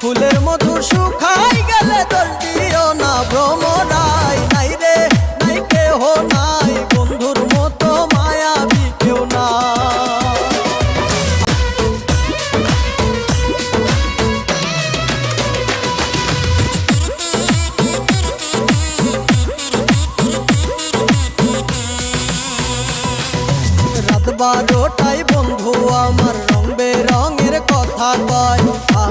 ফুলের মধু শুকাই গেলে দোষ দিও না ভ্রমরাই নাই। রে, নাই কেহ নাই, বন্ধুর মতো মায়াবী কেউ না। রাত বারোটায় বন্ধু আমার রং বেরঙের কথা কয়।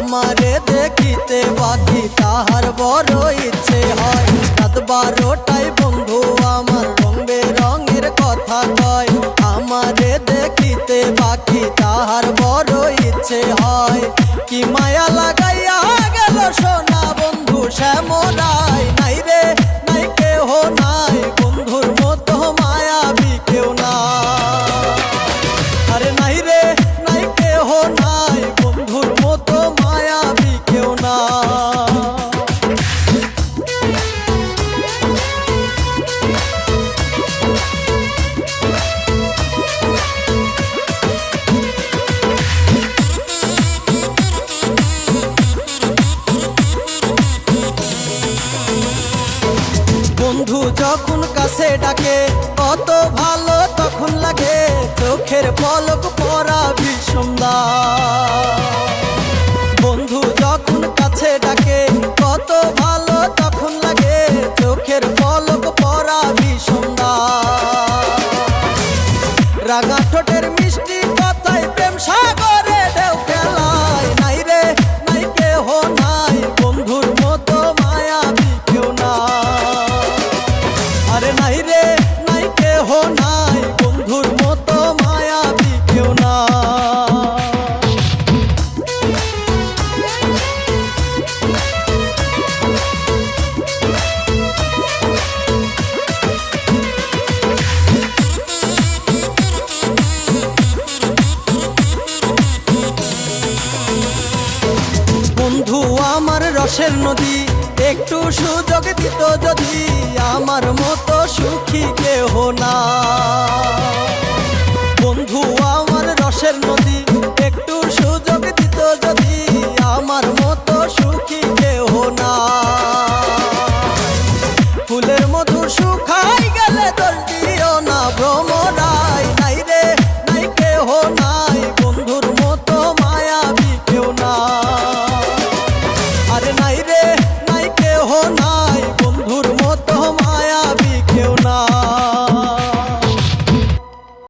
আমারে দেখিতে বাকি তাহার বড় ইচ্ছে হয়। রাত বারোটায় বন্ধু, আমার রঙে রঙের কথা কয়। আমারে দেখিতে বাকি তাহার বড় ইচ্ছে হয়। কি মায়া লাগাইয়া গেল সোনা বন্ধু শ্যামরাই নাই যখন কাছে ডাকে কত ভালো তখন লাগে চোখের পলক পরা আমার রসের নদী একটু সুযোগ দিত যদি। আমার মতো সুখী কেহ না।